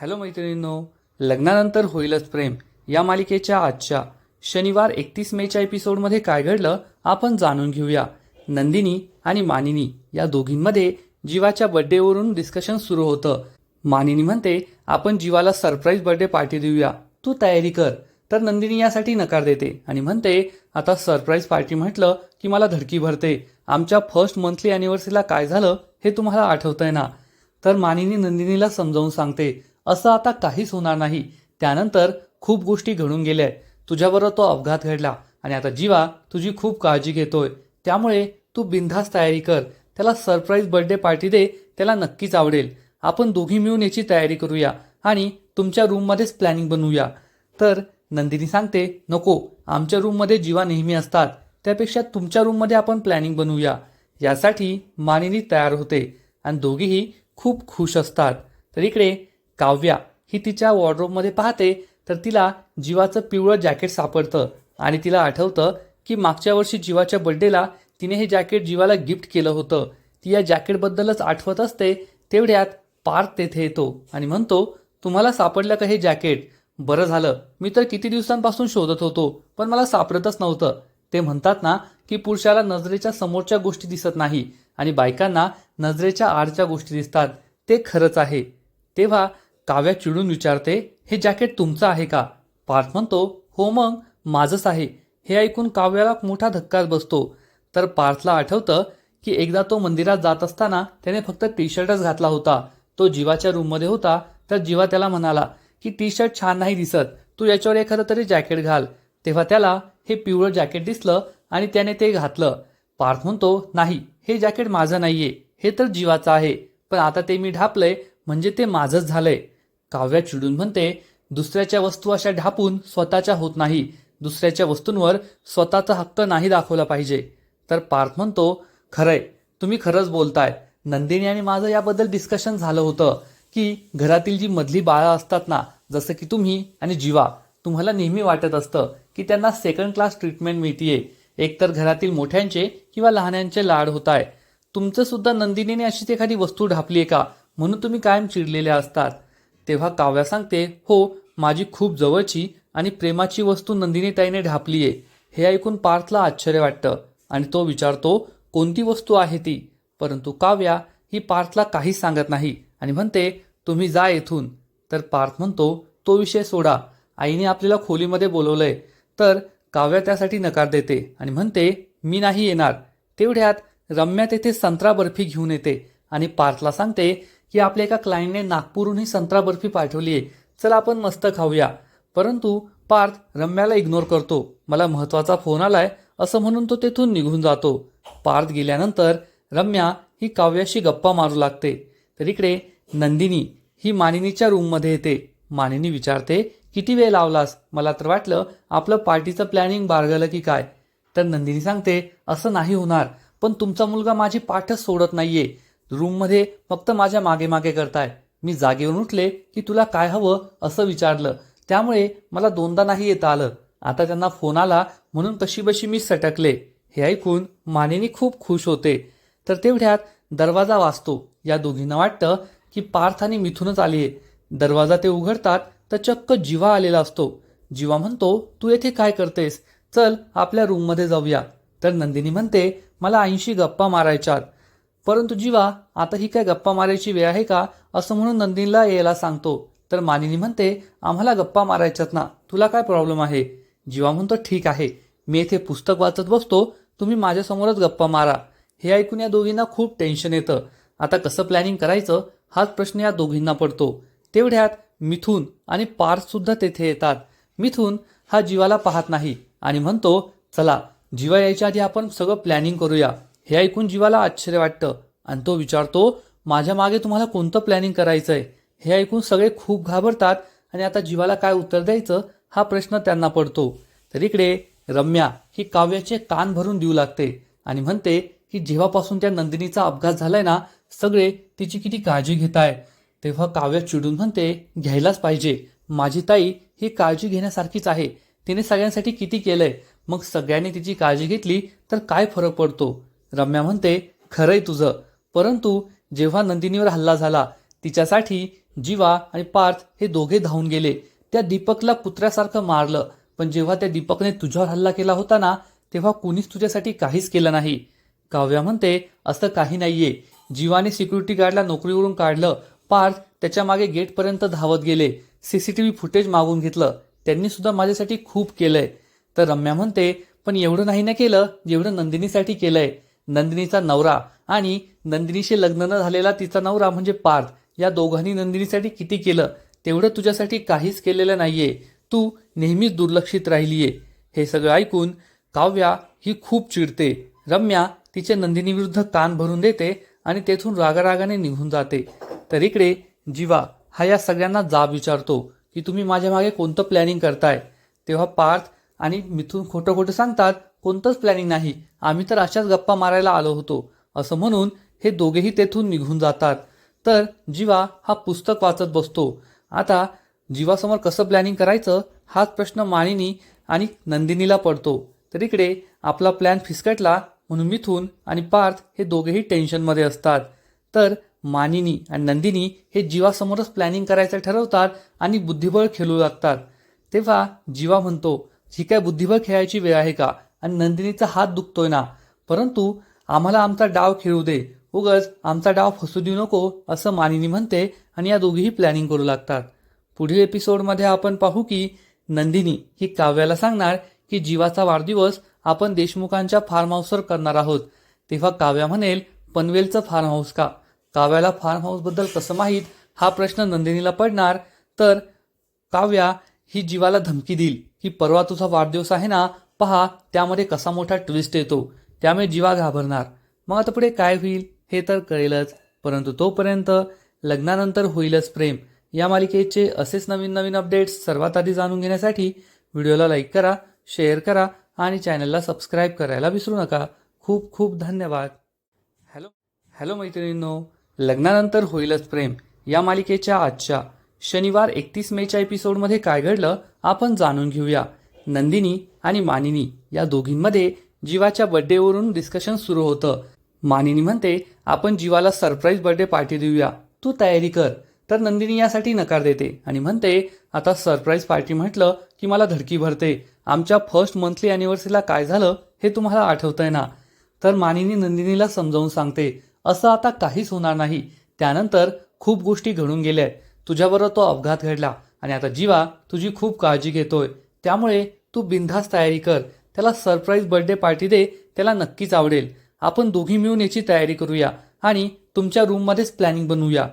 Hello मैत्रिणींनो लग्नानंतर होईलच प्रेम. या मालिकेच्या आजच्या शनिवार एकतीस मेच्या एपिसोडमध्ये काय घडलं आपण जाणून घेऊया. नंदिनी आणि मानिनी या दोघींमध्ये जीवाच्या बर्थडेवरून डिस्कशन सुरू होतं. मानिनी म्हणते आपण जीवाला सरप्राईज बर्थडे पार्टी देऊया. तू तयारी कर. तर नंदिनी यासाठी नकार देते आणि म्हणते आता सरप्राईज पार्टी म्हटलं की मला धडकी भरते. आमच्या फर्स्ट मंथली अॅनिव्हर्सरीला काय झालं हे तुम्हाला आठवतंय ना? तर मानिनी नंदिनीला समजावून सांगते असं आता काहीच होणार नाही. त्यानंतर खूप गोष्टी घडून गेल्या. तुझ्याबरोबर तो अपघात घडला आणि आता जीवा तुझी खूप काळजी घेतोय. त्यामुळे तू बिनधास्त तयारी कर. त्याला सरप्राईज बर्थडे पार्टी दे. त्याला नक्कीच आवडेल. आपण दोघी मिळून याची तयारी करूया आणि तुमच्या रूममध्येच प्लॅनिंग बनवूया. तर नंदिनी सांगते नको आमच्या रूममध्ये जीवा नेहमी असतात. त्यापेक्षा तुमच्या रूममध्ये आपण प्लॅनिंग बनवूया. यासाठी मानिनी तयार होते आणि दोघीही खूप खुश असतात. तर इकडे काव्या ही तिच्या वॉर्डरोबमध्ये पाहते तर तिला जीवाचं पिवळं जॅकेट सापडतं आणि तिला आठवतं की मागच्या वर्षी जीवाच्या बड्डेला तिने हे जॅकेट जीवाला गिफ्ट केलं होतं. ती या जॅकेटबद्दलच आठवत असते तेवढ्यात पार्थ तेथे येतो आणि म्हणतो तुम्हाला सापडलं का हे जॅकेट बरं झालं. मी तर किती दिवसांपासून शोधत होतो पण मला सापडतच नव्हतं. ते म्हणतात ना की पुरुषाला नजरेच्या समोरच्या गोष्टी दिसत नाही आणि बायकांना नजरेच्या आडच्या गोष्टी दिसतात. ते खरंच आहे. तेव्हा काव्या चिडून विचारते हे जॅकेट तुमचं आहे का? पार्थ म्हणतो हो मग माझंच आहे. हे ऐकून काव्याला मोठा धक्काच बसतो. तर पार्थला आठवतं की एकदा तो मंदिरात जात असताना त्याने फक्त टी शर्टच घातला होता. तो जीवाच्या रूममध्ये होता तर जीवा त्याला म्हणाला की टी शर्ट छान नाही दिसत तू याच्यावर एखादं तरी जॅकेट घाल. तेव्हा त्याला हे पिवळं जॅकेट दिसलं आणि त्याने ते घातलं. पार्थ म्हणतो नाही हे जॅकेट माझं नाहीये हे तर जीवाचं आहे पण आता ते मी ढापलंय म्हणजे ते माझंच झालंय. काव्या चिडून म्हणते दुसऱ्याच्या वस्तू अशा ढापून स्वतःच्या होत नाही. दुसऱ्याच्या वस्तूंवर स्वतःचा हक्क नाही दाखवला पाहिजे. तर पार्थ म्हणतो खरंय तुम्ही खरंच बोलताय. नंदिनी आणि माझं याबद्दल डिस्कशन झालं होतं की घरातील जी मधली बाळं असतात ना जसं की तुम्ही आणि जीवा तुम्हाला नेहमी वाटत असतं की त्यांना सेकंड क्लास ट्रीटमेंट मिळतीये. एकतर घरातील मोठ्यांचे किंवा लहान्यांचे लाड होत आहे तुमचं सुद्धा नंदिनीने अशीच एखादी वस्तू ढापली आहे का? म्हणून तुम्ही कायम चिडलेल्या असतात. तेव्हा काव्या सांगते हो माझी खूप जवळची आणि प्रेमाची वस्तू नंदिनीताईने ढापली आहे. हे ऐकून पार्थला आश्चर्य वाटतं आणि तो विचारतो कोणती वस्तू आहे ती? परंतु काव्या ही पार्थला काहीच सांगत नाही आणि म्हणते तुम्ही जा येथून. तर पार्थ म्हणतो तो विषय सोडा. आईने आपल्याला खोलीमध्ये बोलवलंय. तर काव्या त्यासाठी नकार देते आणि म्हणते मी नाही येणार. तेवढ्यात रम्या तेथे संत्रा बर्फी घेऊन येते. आणि पार्थला सांगते की आपल्या एका क्लायंटने नागपूरहून ही संत्रा बर्फी पाठवली आहे. चल आपण मस्त खाऊया. परंतु पार्थ रम्याला इग्नोर करतो. मला महत्त्वाचा फोन आलाय असं म्हणून तो तेथून निघून जातो. पार्थ गेल्यानंतर रम्या ही काव्याशी गप्पा मारू लागते. तर इकडे नंदिनी ही मानिनीच्या रूममध्ये येते. मानिनी विचारते किती वेळ लावलास? मला तर वाटलं आपलं पार्टीचं प्लॅनिंग बारगलं की काय? तर नंदिनी सांगते असं नाही होणार. पण तुमचा मुलगा माझी पाठच सोडत नाहीये. रूममध्ये फक्त माझ्या मागे मागे करताय. मी जागेवरून उठले की तुला काय हवं असं विचारलं. त्यामुळे मला दोनदा नाही येता आलं. आता त्यांना फोन आला म्हणून कशी बशी मी सटकले. हे ऐकून मानेनी खूप खुश होते. तर तेवढ्यात दरवाजा वाचतो या दोघींना वाटतं की पार्थ आणि मिथूनच आलीये. दरवाजा ते उघडतात तर चक्क जीवा आलेला असतो. जीवा म्हणतो तू येथे काय करतेस? चल आपल्या रूममध्ये जाऊया. तर नंदिनी म्हणते मला ऐंशी गप्पा मारायच्यात. परंतु जीवा आता ही काय गप्पा मारायची वेळ आहे का? असं म्हणून नंदिनीला यायला सांगतो. तर मानिनी म्हणते आम्हाला गप्पा मारायच्यात ना. तुला काय प्रॉब्लेम आहे? जीवा म्हणतो ठीक आहे. मी येथे पुस्तक वाचत बसतो. तुम्ही माझ्यासमोरच गप्पा मारा. हे ऐकून या दोघींना खूप टेन्शन येतं. आता कसं प्लॅनिंग करायचं हाच प्रश्न या दोघींना पडतो. तेवढ्यात मिथून आणि पार्थसुद्धा तेथे येतात. मिथून हा जीवाला पाहत नाही आणि म्हणतो चला जीवा यायच्या आधी आपण सगळं प्लॅनिंग करूया. हे ऐकून जीवाला आश्चर्य वाटतं. आणि तो विचारतो माझ्या मागे तुम्हाला कोणतं प्लॅनिंग करायचं आहे हे ऐकून सगळे खूप घाबरतात आणि आता जीवाला काय उत्तर द्यायचं हा प्रश्न त्यांना पडतो. तर इकडे रम्या ही काव्याचे कान भरून देऊ लागते आणि म्हणते की जेव्हापासून त्या नंदिनीचा अपघात झालाय ना सगळे तिची किती काळजी घेत आहे तेव्हा काव्य चिडून म्हणते घ्यायलाच पाहिजे. माझी ताई ही काळजी घेण्यासारखीच आहे. तिने सगळ्यांसाठी किती केलंय? मग सगळ्यांनी तिची काळजी घेतली तर काय फरक पडतो? रम्या म्हणते खरंय तुझं. परंतु जेव्हा नंदिनीवर हल्ला झाला तिच्यासाठी जीवा आणि पार्थ हे दोघे धावून गेले. त्या दीपकला कुत्र्यासारखं मारलं. पण जेव्हा त्या दीपकने तुझ्यावर हल्ला केला होता ना तेव्हा कुणीच तुझ्यासाठी काहीच केलं नाही. काव्या म्हणते असं काही नाहीये. जीवाने सिक्युरिटी गार्डला नोकरीवरून काढलं. पार्थ त्याच्यामागे गेटपर्यंत धावत गेले. सीसीटीव्ही फुटेज मागून घेतलं. त्यांनी सुद्धा माझ्यासाठी खूप केलंय. तर रम्या म्हणते पण एवढं नाही ना केलं जेवढं नंदिनीसाठी केलंय. नंदिनीचा नवरा आणि नंदिनीशी लग्न न झालेला तिचा नवरा म्हणजे पार्थ. या दोघांनी नंदिनीसाठी किती केलं? तेवढं तुझ्यासाठी काहीच केलेलं नाहीये. तू नेहमीच दुर्लक्षित राहिलीये. हे सगळं ऐकून काव्या ही खूप चिडते. रम्या तिच्या नंदिनीविरुद्ध कान भरून देते आणि तेथून रागारागाने निघून जाते. तर इकडे जीवा हा या सगळ्यांना जाब विचारतो की तुम्ही माझ्या मागे कोणतं प्लॅनिंग करताय? तेव्हा पार्थ आणि मिथून खोटं खोटं सांगतात कोणतंच प्लॅनिंग नाही. आम्ही तर अशाच गप्पा मारायला आलो होतो. असं म्हणून हे दोघेही तेथून निघून जातात. तर जीवा हा पुस्तक वाचत बसतो. आता जीवासमोर कसं प्लॅनिंग करायचं हाच प्रश्न माळिनी आणि नंदिनीला पडतो. तर इकडे आपला प्लॅन फिसकटला म्हणून मिथून आणि पार्थ हे दोघेही टेन्शनमध्ये असतात. तर मानिनी आणि नंदिनी हे जीवासमोरच प्लॅनिंग करायचं ठरवतात आणि बुद्धिबळ खेळू लागतात. तेव्हा जीवा म्हणतो ही काय बुद्धिबळ खेळायची वेळ आहे का? आणि नंदिनीचा हात दुखतोय ना. परंतु आम्हाला आमचा डाव खेळू दे. उगच आमचा डाव फसू देऊ नको असं मानिनी म्हणते आणि या दोघीही प्लॅनिंग करू लागतात. पुढील एपिसोडमध्ये आपण पाहू की नंदिनी ही काव्याला सांगणार की जीवाचा वाढदिवस आपण देशमुखांच्या फार्म हाऊसवर करणार आहोत. तेव्हा काव्या म्हणेल पनवेलचं फार्म हाऊस का? काव्याला फार्म हाऊसबद्दल कसं माहीत? हा प्रश्न नंदिनीला पडणार. तर काव्या ही जीवाला धमकी देईल की परवा तुझा वाढदिवस आहे ना पहा त्यामध्ये कसा मोठा ट्विस्ट येतो. त्यामुळे जीवा घाबरणार. मग आता पुढे काय होईल हे तर कळेलच. परंतु तोपर्यंत लग्नानंतर होईलच प्रेम. या मालिकेचे असेच नवीन नवीन अपडेट्स सर्वात आधी जाणून घेण्यासाठी व्हिडिओला लाईक करा शेअर करा आणि चॅनलला सबस्क्राईब करायला विसरू नका. खूप खूप धन्यवाद. हॅलो हॅलो मैत्रिणींनो. लग्नानंतर होईलच प्रेम. या मालिकेच्या आजच्या शनिवार एकतीस मेच्या एपिसोडमध्ये काय घडलं आपण जाणून घेऊया. नंदिनी आणि मानिनी या दोघींमध्ये जीवाच्या बर्थडेवरून डिस्कशन सुरू होतं. मानिनी म्हणते आपण जीवाला सरप्राईज बर्थडे पार्टी देऊया. तू तयारी कर. तर नंदिनी यासाठी नकार देते आणि म्हणते आता सरप्राईज पार्टी म्हटलं की मला धडकी भरते. आमच्या फर्स्ट मंथली अॅनिव्हर्सरीला काय झालं हे तुम्हाला आठवतंय ना? तर मानिनी नंदिनीला समजावून सांगते असं आता काहीच होणार नाही. त्यानंतर खूप गोष्टी घडून गेल्या तुझ्याबरोबर तो अपघात घडला आणि आता जीवा तुझी खूप काळजी घेतोय. त्यामुळे तू बिनधास्त तयारी कर. त्याला सरप्राईज बर्थडे पार्टी दे. त्याला नक्कीच आवडेल. आपण दोघी मिळून याची तयारी करूया आणि तुमच्या रूममध्येच प्लॅनिंग बनवूया.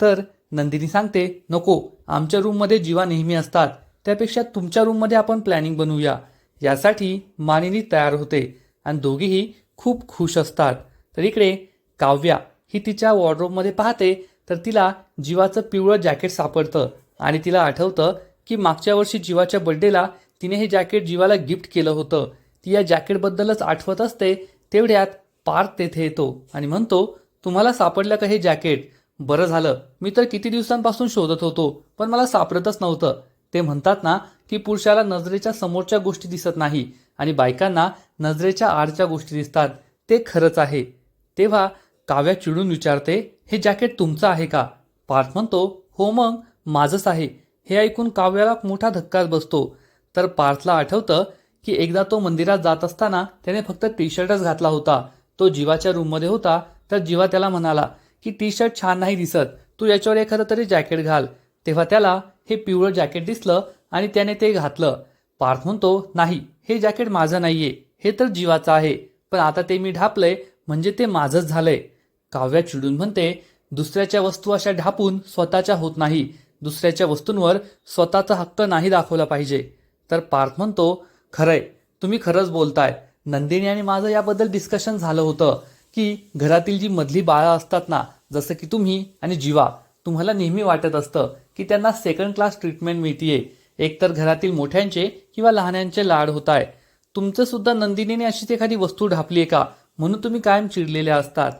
तर नंदिनी सांगते नको आमच्या रूममध्ये जीवा नेहमी असतात. त्यापेक्षा तुमच्या रूममध्ये आपण प्लॅनिंग बनवूया. यासाठी मानिनी तयार होते आणि दोघीही खूप खुश असतात. तर इकडे काव्या ही तिच्या वॉर्डरोबमध्ये पाहते तर तिला जीवाचं पिवळं जॅकेट सापडतं आणि तिला आठवतं की मागच्या वर्षी जीवाच्या बड्डेला तिने हे जॅकेट जीवाला गिफ्ट केलं होतं. ती या जॅकेटबद्दलच आठवत असते तेवढ्यात पार्थ तेथे येतो आणि म्हणतो तुम्हाला सापडलं का हे जॅकेट? बरं झालं. मी तर किती दिवसांपासून शोधत होतो पण मला सापडतच नव्हतं. ते म्हणतात ना की पुरुषाला नजरेच्या समोरच्या गोष्टी दिसत नाही आणि बायकांना नजरेच्या आडच्या गोष्टी दिसतात. ते खरंच आहे. तेव्हा काव्या चिडून विचारते हे जॅकेट तुमचं आहे का? पार्थ म्हणतो हो मग माझंच आहे. हे ऐकून काव्याला मोठा धक्काच बसतो. तर पार्थला आठवतं की एकदा तो मंदिरात जात असताना त्याने फक्त टी शर्टच घातला होता. तो जीवाच्या रूममध्ये होता तर जीवा त्याला म्हणाला की टी शर्ट छान नाही दिसत. तू याच्यावर एखादं तरी जॅकेट घाल. तेव्हा त्याला हे पिवळं जॅकेट दिसलं आणि त्याने ते घातलं. पार्थ म्हणतो नाही हे जॅकेट माझं नाहीये. हे तर जीवाचं आहे. पण आता ते मी ढापलंय म्हणजे ते माझंच झालंय. काव्या चिडून म्हणते दुसऱ्याच्या वस्तू अशा ढापून स्वतःच्या होत नाही. दुसऱ्याच्या वस्तूंवर स्वतःचा हक्क नाही दाखवला पाहिजे. तर पार्थ म्हणतो खरंय तुम्ही खरंच बोलताय. नंदिनी आणि माझं याबद्दल डिस्कशन झालं होतं की घरातील जी मधली बाळं असतात ना जसं की तुम्ही आणि जीवा तुम्हाला नेहमी वाटत असतं की त्यांना सेकंड क्लास ट्रीटमेंट मिळतीये. एकतर घरातील मोठ्यांचे किंवा लहानांचे लाड होत आहे तुमचं सुद्धा नंदिनीने अशीच एखादी वस्तू ढापली आहे का? म्हणून तुम्ही कायम चिडलेल्या असतात.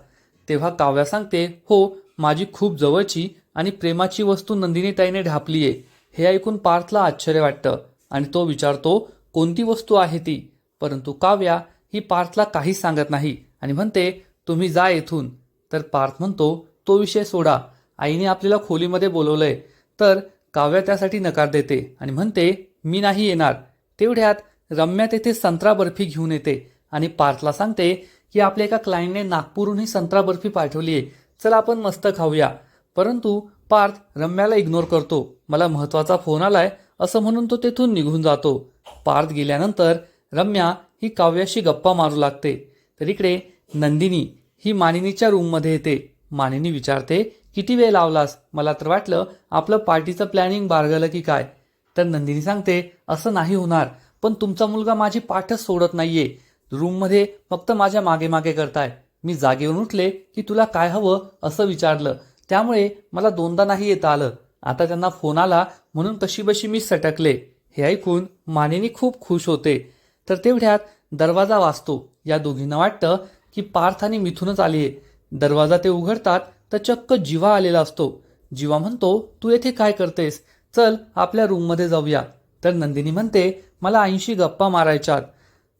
तेव्हा काव्या सांगते हो माझी खूप जवळची आणि प्रेमाची वस्तू नंदिनी ताईने आहे हे ऐकून पार्थला आश्चर्य वाटतं. आणि तो विचारतो कोणती वस्तू आहे ती? परंतु काव्या ही पार्थला काहीच सांगत नाही आणि म्हणते तुम्ही जा येथून. तर पार्थ म्हणतो तो विषय सोडा. आईने आपल्याला खोलीमध्ये बोलवलंय. तर काव्या त्यासाठी नकार देते आणि म्हणते मी नाही येणार. तेवढ्यात रम्या तेथे संत्रा बर्फी घेऊन येते. आणि पार्थला सांगते की आपल्या एका क्लायंटने नागपूरहून ही संत्रा बर्फी पाठवली आहे. चल आपण मस्त खाऊया. परंतु पार्थ रम्याला इग्नोर करतो. मला महत्त्वाचा फोन आलाय. असं म्हणून तो तेथून निघून जातो. पार्थ गेल्यानंतर रम्या ही काव्याशी गप्पा मारू लागते. तर इकडे नंदिनी ही मानिनीच्या रूममध्ये येते. मानिनी विचारते किती वेळ लावलास? मला तर वाटलं आपलं पार्टीचं प्लॅनिंग बारगलं की काय? तर नंदिनी सांगते असं नाही होणार. पण तुमचा मुलगा माझी पाठच सोडत नाहीये. रूममध्ये फक्त माझ्या मागे मागे करताय. मी जागेवरून उठले की तुला काय हवं असं विचारलं. त्यामुळे मला दोनदा नाही येता आलं. आता त्यांना फोन आला म्हणून कशी बशी मी सटकले. हे ऐकून मानिनी खूप खुश होते. तर तेवढ्यात दरवाजा वाचतो या दोघींना वाटतं की पार्थ आणि मिथूनच आली आहे दरवाजा ते उघडतात तर चक्क जीवा आलेला असतो. जीवा म्हणतो तू येथे काय करतेस? चल आपल्या रूममध्ये जाऊया. तर नंदिनी म्हणते मला ऐंशी गप्पा मारायच्यात.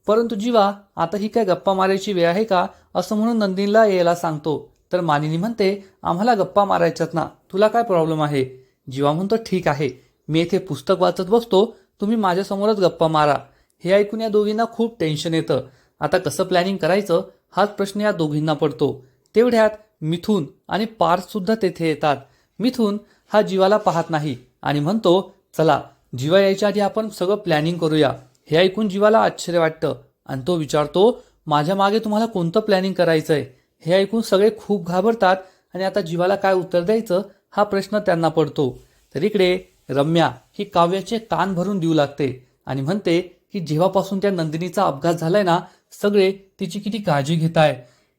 परंतु जीवा आता ही काय गप्पा मारायची वेळ आहे का? असं म्हणून नंदिनीला यायला सांगतो. तर मानिनी म्हणते आम्हाला गप्पा मारायच्यात ना. तुला काय प्रॉब्लेम आहे? जीवा म्हणतो ठीक आहे. मी येथे पुस्तक वाचत बसतो. तुम्ही माझ्यासमोरच गप्पा मारा. हे ऐकून या दोघींना खूप टेन्शन येतं. आता कसं प्लॅनिंग करायचं? हाच प्रश्न या दोघींना पडतो. तेवढ्यात मिथून आणि पार्थसुद्धा तेथे येतात. मिथून हा जीवाला पाहत नाही आणि म्हणतो चला जीवा यायच्या आधी आपण सगळं प्लॅनिंग करूया. हे ऐकून जीवाला आश्चर्य वाटतं आणि तो विचारतो माझ्या मागे तुम्हाला कोणतं प्लॅनिंग करायचं आहे हे ऐकून सगळे खूप घाबरतात आणि आता जीवाला काय उत्तर द्यायचं? हा प्रश्न त्यांना पडतो. तर इकडे रम्या ही काव्याचे कान भरून देऊ लागते आणि म्हणते की जेव्हापासून त्या नंदिनीचा अपघात झालाय ना सगळे तिची किती काळजी घेत आहे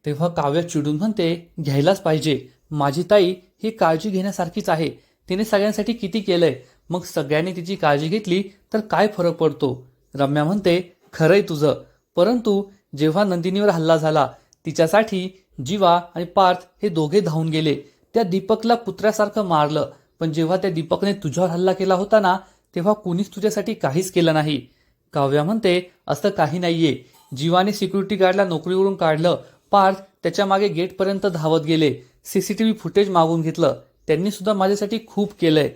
तेव्हा काव्य चिडून म्हणते घ्यायलाच पाहिजे. माझी ताई ही काळजी घेण्यासारखीच आहे. तिने सगळ्यांसाठी किती केलंय? मग सगळ्यांनी तिची काळजी घेतली तर काय फरक पडतो? रम्या म्हणते खरंय तुझं. परंतु जेव्हा नंदिनीवर हल्ला झाला तिच्यासाठी जीवा आणि पार्थ हे दोघे धावून गेले. त्या दीपकला कुत्र्यासारखं मारलं. पण जेव्हा त्या दीपकने तुझ्यावर हल्ला केला होता ना तेव्हा कुणीच तुझ्यासाठी काहीच केलं नाही. काव्या म्हणते असं काही नाहीये. जीवाने सिक्युरिटी गार्डला नोकरीवरून काढलं. पार्थ त्याच्यामागे गेटपर्यंत धावत गेले. सीसीटीव्ही फुटेज मागून घेतलं. त्यांनी सुद्धा माझ्यासाठी खूप केलंय.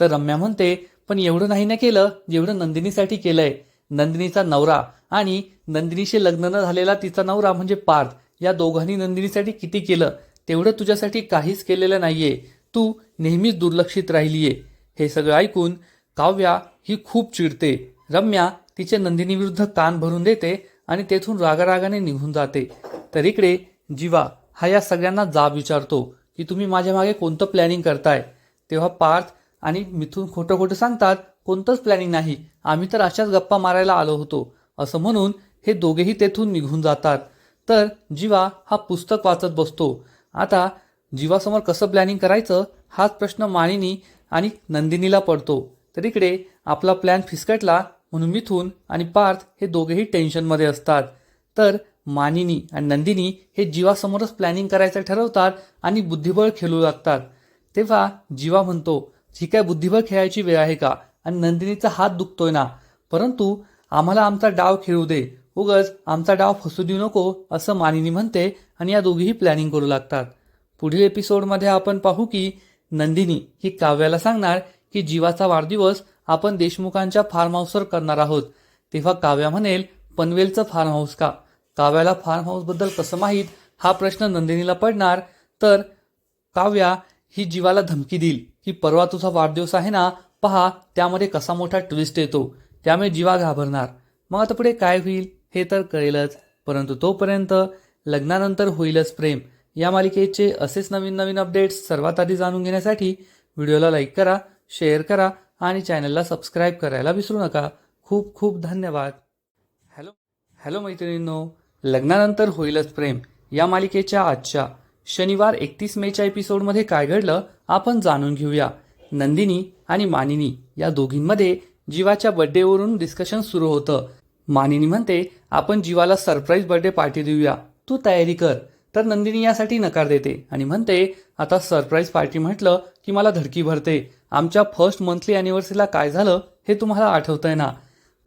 तर रम्या म्हणते पण एवढं नाही ना केलं जेवढं नंदिनीसाठी केलंय. नंदिनीचा नवरा आणि नंदिनीशी लग्न न झालेला तिचा नवरा म्हणजे पार्थ. या दोघांनी नंदिनीसाठी किती केलं? तेवढं तुझ्यासाठी काहीच केलेलं नाहीये. तू नेहमीच दुर्लक्षित राहिलीये. हे सगळं ऐकून काव्या ही खूप चिडते. रम्या तिचे नंदिनीविरुद्ध कान भरून देते आणि तेथून रागारागाने निघून जाते. तर इकडे जीवा हा या सगळ्यांना जाब विचारतो की तुम्ही माझ्या मागे कोणतं प्लॅनिंग करताय? तेव्हा पार्थ आणि मिथून खोटं खोटं सांगतात कोणतंच प्लॅनिंग नाही. आम्ही तर अशाच गप्पा मारायला आलो होतो. असं म्हणून हे दोघेही तेथून निघून जातात. तर जीवा हा पुस्तक वाचत बसतो. आता जीवासमोर कसं प्लॅनिंग करायचं हाच प्रश्न मानिनी आणि नंदिनीला पडतो. तर इकडे आपला प्लॅन फिसकटला म्हणून मिथून आणि पार्थ हे दोघेही टेन्शनमध्ये असतात. तर मानिनी आणि नंदिनी हे जीवासमोरच प्लॅनिंग करायचं ठरवतात आणि बुद्धिबळ खेळू लागतात. तेव्हा जीवा म्हणतो ही काय बुद्धिबळ खेळायची वेळ आहे का? आणि नंदिनीचा हात दुखतोय ना. परंतु आम्हाला आमचा डाव खेळू दे. उगच आमचा डाव फसू देऊ नको असं मानिनी म्हणते आणि या दोघीही प्लॅनिंग करू लागतात. पुढील एपिसोडमध्ये आपण पाहू की नंदिनी ही काव्याला सांगणार की जीवाचा वाढदिवस आपण देशमुखांच्या फार्म हाऊसवर करणार आहोत. तेव्हा काव्या म्हणेल पनवेलचं फार्म हाऊस का? काव्याला फार्म हाऊसबद्दल कसं माहीत? हा प्रश्न नंदिनीला पडणार. तर काव्या ही जीवाला धमकी देईल की परवा तुझा वाढदिवस आहे ना पहा त्यामध्ये कसा मोठा ट्विस्ट येतो. त्यामुळे जीवा घाबरणार. मग आता पुढे काय होईल? हे तर कळेलच परंतु तोपर्यंत लग्नानंतर होईलच प्रेम. या मालिकेचे असेच नवीन नवीन अपडेट्स सर्वात आधी जाणून घेण्यासाठी व्हिडिओला लाईक करा शेअर करा आणि चॅनलला सबस्क्राईब करायला विसरू नका. खूप खूप धन्यवाद. हॅलो हॅलो मैत्रिणींनो लग्नानंतर होईलच प्रेम. या मालिकेच्या आजच्या शनिवार एकतीस मेच्या एपिसोडमध्ये काय घडलं आपण जाणून घेऊया. नंदिनी आणि मानिनी या दोघींमध्ये जीवाच्या बर्थडेवरून डिस्कशन सुरू होतं. मानिनी म्हणते आपण जीवाला सरप्राईज बर्थडे पार्टी देऊया. तू तयारी कर. तर नंदिनी यासाठी नकार देते आणि म्हणते आता सरप्राईज पार्टी म्हटलं की मला धडकी भरते. आमच्या फर्स्ट मंथली अॅनिव्हर्सरीला काय झालं हे तुम्हाला आठवतंय ना?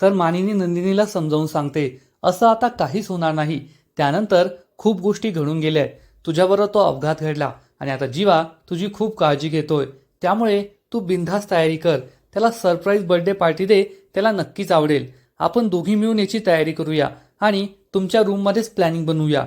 तर मानिनी नंदिनीला समजावून सांगते असं आता काहीच होणार नाही. त्यानंतर खूप गोष्टी घडून गेल्या. तुझ्याबरोबर तो अपघात घडला आणि आता जीवा तुझी खूप काळजी घेतोय. त्यामुळे तू बिनधास्त तयारी कर. त्याला सरप्राईज बर्थडे पार्टी दे. त्याला नक्कीच आवडेल. आपण दोघी मिळून याची तयारी करूया आणि तुमच्या रूममध्येच प्लॅनिंग बनवूया.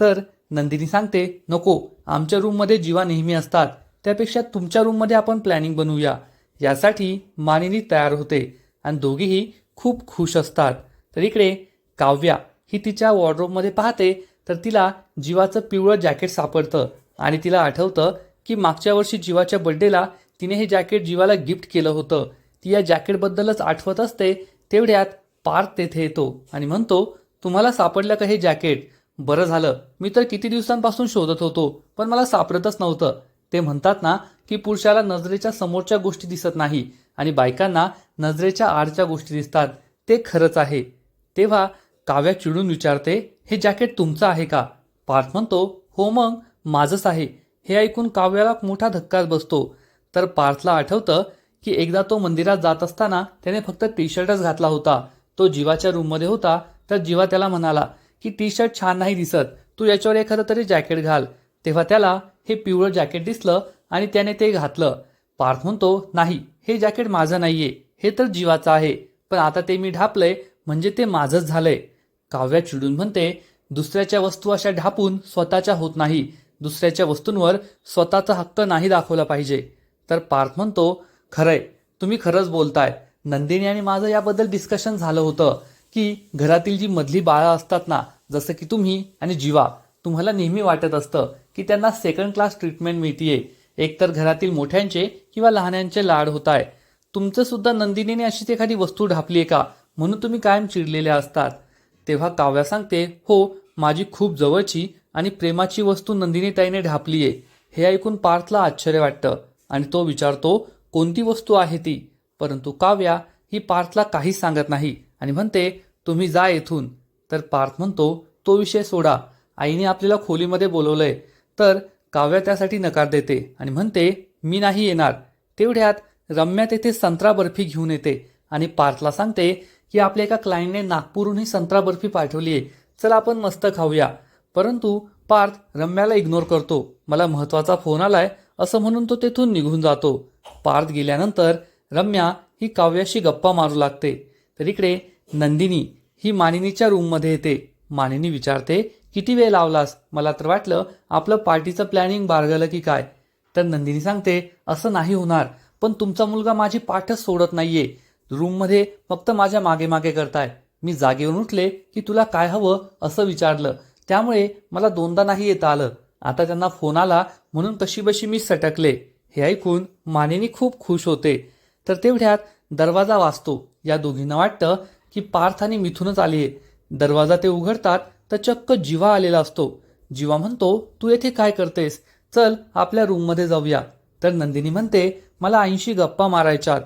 तर नंदिनी सांगते नको आमच्या रूममध्ये जीवा नेहमी असतात. त्यापेक्षा तुमच्या रूममध्ये आपण प्लॅनिंग बनवूया. यासाठी मानिनी तयार होते आणि दोघीही खूप खुश असतात. तर इकडे काव्या ही तिच्या वॉर्डरोबमध्ये पाहते तर तिला जीवाचं पिवळं जॅकेट सापडतं आणि तिला आठवतं की मागच्या वर्षी जीवाच्या बड्डेला तिने हे जॅकेट जीवाला गिफ्ट केलं होतं. ती या जॅकेटबद्दलच आठवत असते तेवढ्यात पार्थ तेथे येतो आणि म्हणतो तुम्हाला सापडलं का हे जॅकेट? बरं झालं. मी तर किती दिवसांपासून शोधत होतो पण मला सापडतच नव्हतं. ते म्हणतात ना की पुरुषाला नजरेच्या समोरच्या गोष्टी दिसत नाही आणि बायकांना नजरेच्या आडच्या गोष्टी दिसतात. ते खरंच आहे. तेव्हा काव्या चिडून विचारते हे जॅकेट तुमचं आहे का? पार्थ म्हणतो हो मग माझंच आहे. हे ऐकून काव्याला मोठा धक्काच बसतो. तर पार्थला आठवतं की एकदा तो मंदिरात जात असताना त्याने फक्त टी शर्टच घातला होता. तो जीवाच्या रूममध्ये होता तर जीवा त्याला म्हणाला की टी शर्ट छान नाही दिसत. तू याच्यावर एखादं तरी जॅकेट घाल. तेव्हा त्याला हे पिवळं जॅकेट दिसलं आणि त्याने ते घातलं. पार्थ म्हणतो नाही हे जॅकेट माझं नाहीये. हे तर जीवाचं आहे. पण आता ते मी ढापलंय म्हणजे ते माझंच झालंय. काव्या चिडून म्हणते दुसऱ्याच्या वस्तू अशा ढापून स्वतःच्या होत नाही. दुसऱ्याच्या वस्तूंवर स्वतःचा हक्क नाही दाखवला पाहिजे. तर पार्थ म्हणतो खरंय. तुम्ही खरंच बोलताय. नंदिनी आणि माझं याबद्दल डिस्कशन झालं होतं की घरातील जी मधली बाळं असतात ना जसं की तुम्ही आणि जीवा तुम्हाला नेहमी वाटत असतं की त्यांना सेकंड क्लास ट्रीटमेंट मिळतीये. एकतर घरातील मोठ्यांचे किंवा लहानांचे लाड होत आहे तुमचं सुद्धा नंदिनीने अशीच एखादी वस्तू ढापली आहे का? म्हणून तुम्ही कायम चिडलेल्या असतात. तेव्हा काव्या सांगते हो माझी खूप जवळची आणि प्रेमाची वस्तू नंदिनी ताईने ढापली आहे हे ऐकून पार्थला आश्चर्य वाटतं आणि तो विचारतो कोणती वस्तू आहे ती? परंतु काव्या ही पार्थला काहीच सांगत नाही आणि म्हणते तुम्ही जा येथून. तर पार्थ म्हणतो तो विषय सोडा. आईने आपल्याला खोलीमध्ये बोलवलंय. तर काव्या त्यासाठी नकार देते आणि म्हणते मी नाही येणार. तेवढ्यात रम्या तेथे संत्रा बर्फी घेऊन येते. आणि पार्थला सांगते की आपल्या एका क्लायंटने नागपूरहून ही संत्रा बर्फी पाठवली आहे. चल आपण मस्त खाऊया. परंतु पार्थ रम्याला इग्नोर करतो. मला महत्त्वाचा फोन आलाय. असं म्हणून तो तेथून निघून जातो. पार्थ गेल्यानंतर रम्या ही काव्याशी गप्पा मारू लागते. तर इकडे नंदिनी ही मानिनीच्या रूममध्ये येते. मानिनी विचारते किती वेळ लावलास? मला तर वाटलं आपलं पार्टीचं प्लॅनिंग बारगलं की काय? तर नंदिनी सांगते असं नाही होणार. पण तुमचा मुलगा माझी पाठच सोडत नाहीये. रूममध्ये फक्त माझ्या मागे मागे करताय. मी जागेवरून उठले की तुला काय हवं असं विचारलं. त्यामुळे मला दोनदा नाही येता आलं. आता त्यांना फोन आला म्हणून कशीबशी मी सटकले. हे ऐकून मानिनी खूप खुश होते. तर तेवढ्यात दरवाजा वाचतो. या दोघींना वाटतं की पार्थ आणि मिथूनच आलीये. दरवाजा ते उघडतात तर चक्क जीवा आलेला असतो. जीवा म्हणतो तू येथे काय करतेस? चल आपल्या रूममध्ये जाऊया. तर नंदिनी म्हणते मला ऐंशी गप्पा मारायच्यात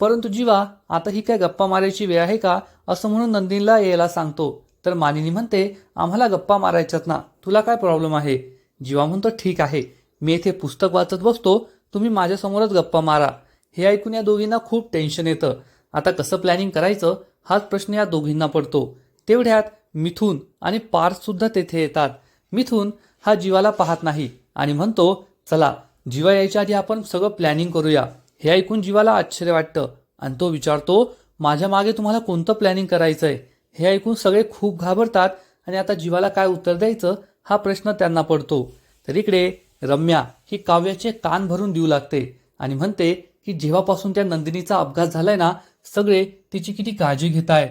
परंतु जीवा आता ही काय गप्पा मारायची वेळ आहे का? असं म्हणून नंदिनीला यायला सांगतो. तर मानिनी म्हणते आम्हाला गप्पा मारायच्यात ना. तुला काय प्रॉब्लेम आहे? जीवा म्हणतो ठीक आहे. मी येथे पुस्तक वाचत बसतो. तुम्ही माझ्यासमोरच गप्पा मारा. हे ऐकून या दोघींना खूप टेन्शन येतं. आता कसं प्लॅनिंग करायचं हाच प्रश्न या दोघींना पडतो. तेवढ्यात मिथून आणि पार्थसुद्धा तेथे येतात. मिथून हा जीवाला पाहत नाही आणि म्हणतो चला जीवा यायच्या आधी आपण सगळं प्लॅनिंग करूया. हे ऐकून जीवाला आश्चर्य वाटतं आणि तो विचारतो माझ्या मागे तुम्हाला कोणतं प्लॅनिंग करायचं आहे हे ऐकून सगळे खूप घाबरतात आणि आता जीवाला काय उत्तर द्यायचं हा प्रश्न त्यांना पडतो. तर इकडे रम्या ही काव्याचे कान भरून देऊ लागते आणि म्हणते की जेव्हापासून त्या नंदिनीचा अपघात झालाय ना सगळे तिची किती काळजी घेत आहे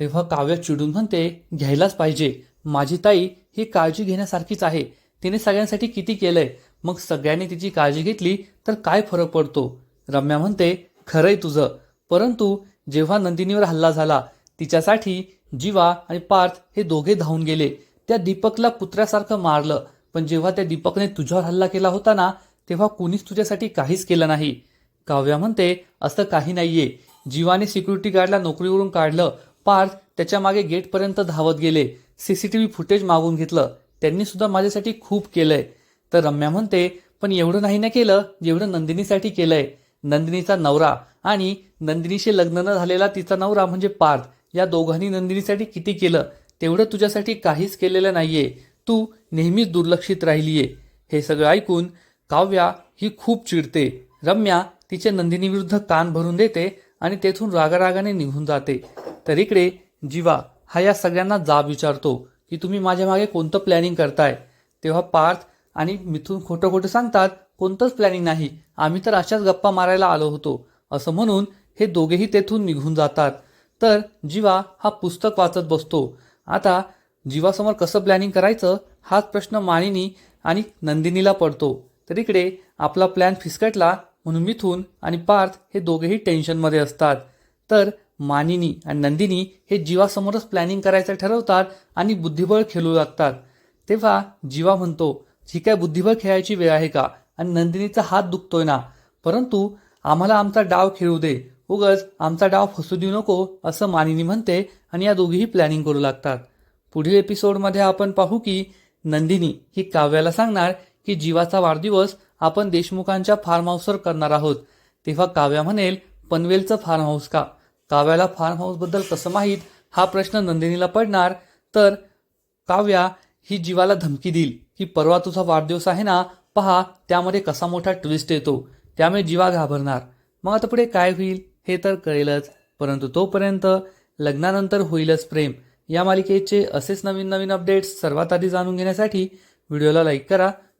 तेव्हा काव्य चिडून म्हणते घ्यायलाच पाहिजे. माझी ताई ही काळजी घेण्यासारखीच आहे. तिने सगळ्यांसाठी किती केलंय? मग सगळ्यांनी तिची काळजी घेतली तर काय फरक पडतो? रम्या म्हणते खरंय तुझं. परंतु जेव्हा नंदिनीवर हल्ला झाला तिच्यासाठी जीवा आणि पार्थ हे दोघे धावून गेले. त्या दीपकला कुत्र्यासारखं मारलं. पण जेव्हा त्या दीपकने तुझ्यावर हल्ला केला होता ना तेव्हा कुणीच तुझ्यासाठी काहीच केलं नाही. काव्या म्हणते असं काही नाहीये. जीवाने सिक्युरिटी गार्डला नोकरीवरून काढलं. पार्थ त्याच्यामागे गेटपर्यंत धावत गेले. सीसीटीव्ही फुटेज मागून घेतलं. त्यांनी सुद्धा माझ्यासाठी खूप केलंय. तर रम्या म्हणते पण एवढं नाही ना केलं? जेवढं नंदिनीसाठी केलंय. नंदिनीचा नवरा आणि नंदिनीशी लग्न न झालेला तिचा नवरा म्हणजे पार्थ. या दोघांनी नंदिनीसाठी किती केलं? तेवढं तुझ्यासाठी काहीच केलेलं नाहीये. तू नेहमीच दुर्लक्षित राहिलीये. हे सगळं ऐकून काव्या ही खूप चिडते. रम्या तिचे नंदिनीविरुद्ध कान भरून देते आणि तेथून रागारागाने निघून जाते. तर इकडे जीवा हा या सगळ्यांना जाब विचारतो की तुम्ही माझ्या मागे कोणतं प्लॅनिंग करताय? तेव्हा पार्थ आणि मिथून खोटं खोटं सांगतात कोणतंच प्लॅनिंग नाही. आम्ही तर अशाच गप्पा मारायला आलो होतो. असं म्हणून हे दोघेही तेथून निघून जातात. तर जीवा हा पुस्तक वाचत बसतो. आता जीवासमोर कसं प्लॅनिंग करायचं? हाच प्रश्न मानिनी आणि नंदिनीला पडतो. तर इकडे आपला प्लॅन फिसकटला म्हणून मिथून आणि पार्थ हे दोघेही टेन्शनमध्ये असतात. तर मानिनी आणि नंदिनी हे जीवासमोरच प्लॅनिंग करायचं ठरवतात आणि बुद्धिबळ खेळू लागतात. तेव्हा जीवा म्हणतो ही काय बुद्धिबळ खेळायची वेळ आहे का? आणि नंदिनीचा हात दुखतोय ना? परंतु आम्हाला आमचा डाव खेळू दे. उगच आमचा डाव फसू देऊ नको असं मानिनी म्हणते आणि या दोघीही प्लॅनिंग करू लागतात. पुढील एपिसोडमध्ये आपण पाहू की नंदिनी ही काव्याला सांगणार की जीवाचा वाढदिवस आपण देशमुखांच्या फार्म हाऊसवर करणार आहोत. तेव्हा काव्या म्हणेल पनवेलचं फार्म हाऊस का? काव्याला फार्म हाऊसबद्दल कसं माहीत? हा प्रश्न नंदिनीला पडणार. तर काव्या ही जीवाला धमकी देईल की परवा तुझा वाढदिवस आहे ना? पहा त्यामध्ये कसा मोठा ट्विस्ट येतो. त्यामुळे जीवा घाबरणार. मग आता पुढे काय होईल? हे तर कळेलच. परंतु तोपर्यंत लग्नानंतर होईलच प्रेम. या मालिकेचे असेच नवीन नवीन अपडेट्स सर्वात आधी जाणून घेण्यासाठी व्हिडिओला लाईक करा.